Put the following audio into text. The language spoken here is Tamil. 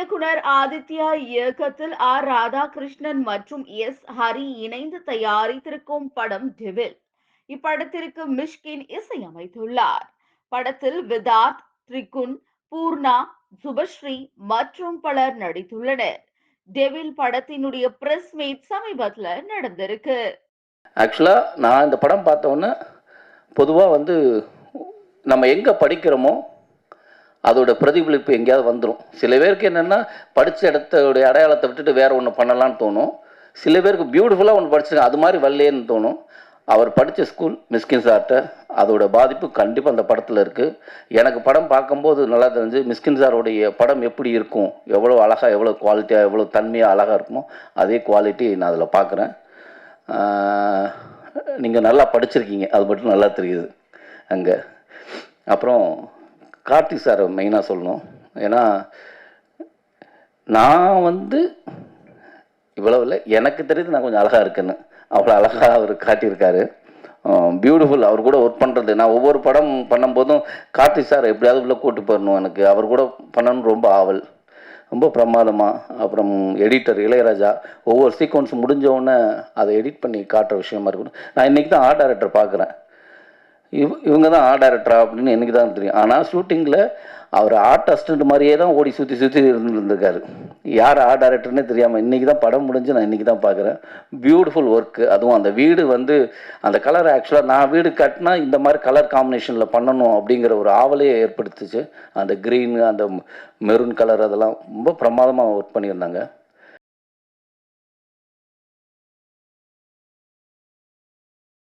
இயக்குனர் ஆதித்யா இயக்கத்தில் ஆர் ராதாகிருஷ்ணன் மற்றும் எஸ் ஹரி இணைந்து தயாரித்திருக்கும் படம் டெவில் இப்படத்திற்கு மிஷ்கின் இசையமைத்துள்ளார். படத்தில் விதார்த் த்ரிகுன் பூர்ணா சுபஸ்ரீ மற்றும் பலர் நடித்துள்ளனர். டெவில் படத்தினுடைய பிரஸ் மீட் சமீபத்தில் நடந்திருக்கு. ஆக்சுவலாக நான் இந்த படம் பார்த்தோன்னே பொதுவாக வந்து நம்ம எங்கே படிக்கிறோமோ அதோட பிரதிபலிப்பு எங்கேயாவது வந்துடும் சில பேருக்கு என்னென்னா படித்த இடத்தோடைய அடையாளத்தை விட்டுட்டு வேறு ஒன்று பண்ணலான்னு தோணும். சில பேருக்கு பியூட்டிஃபுல்லாக ஒன்று படிச்சிருக்கேன் அது மாதிரி வரலையேன்னு தோணும். அவர் படித்த ஸ்கூல் மிஸ்கின் சார்கிட்ட அதோட பாதிப்பு கண்டிப்பாக அந்த படத்தில் இருக்குது எனக்கு படம் பார்க்கும்போது நல்லா தெரிஞ்சு மிஸ்கின் சாரோடைய படம் எப்படி இருக்கும்? எவ்வளோ அழகாக எவ்வளோ குவாலிட்டியாக எவ்வளோ தன்மையாக அழகாக இருக்குமோ அதே குவாலிட்டி நான் அதில் பார்க்குறேன். நீங்கள் நல்லா படிச்சிருக்கீங்க. அது மட்டும் நல்லா தெரியுது. அங்கே. அப்புறம் கார்த்தி சாரை மெயினாக சொல்லணும். ஏன்னா நான் வந்து இவ்வளவு இல்லை எனக்கு தெரியுது நான் கொஞ்சம் அழகாக இருக்குன்னு. அவ்வளோ அழகாக அவர் காட்டியிருக்காரு. பியூட்டிஃபுல் அவர் கூட ஒர்க் பண்ணுறது நான் ஒவ்வொரு படம் பண்ணும்போதும் கார்த்தி சார் எப்படியாவது உள்ள கூட்டு போயிடணும் எனக்கு. அவர் கூட பண்ணணும்னு ரொம்ப ஆவல். ரொம்ப பிரமாதமாக அப்புறம் எடிட்டர் இளையராஜா ஒவ்வொரு சீக்வன்ஸ் முடிஞ்சோடனே அதை எடிட் பண்ணி காட்டுற விஷயமா இருக்கணும் நான் இன்றைக்கி தான் ஆர்ட் டேரக்டர் பார்க்குறேன். இவ் இவங்க தான் ஆர்ட் டேரக்டரா அப்படின்னு எனக்கு தான் தெரியும். ஆனால் ஷூட்டிங்கில் அவர் ஆர்ட் அசிஸ்டன்ட் மாதிரியே தான் ஓடி சுற்றி சுற்றி இருந்துருக்காரு யார் ஆர்ட் டேரக்டர்னே தெரியாமல் இன்றைக்கி தான் படம் முடிஞ்சு நான் இன்றைக்கி தான் பார்க்குறேன் பியூட்டிஃபுல் ஒர்க்கு அதுவும் அந்த வீடு வந்து அந்த கலர் ஆக்சுவலாக நான் வீடு கட்டினா இந்த மாதிரி கலர் காம்பினேஷனில் பண்ணணும் அப்படிங்கிற ஒரு ஆவலையே ஏற்படுத்துச்சு. அந்த க்ரீன் அந்த மெரூன் கலர் அதெல்லாம் ரொம்ப பிரமாதமாக ஒர்க் பண்ணியிருந்தாங்க.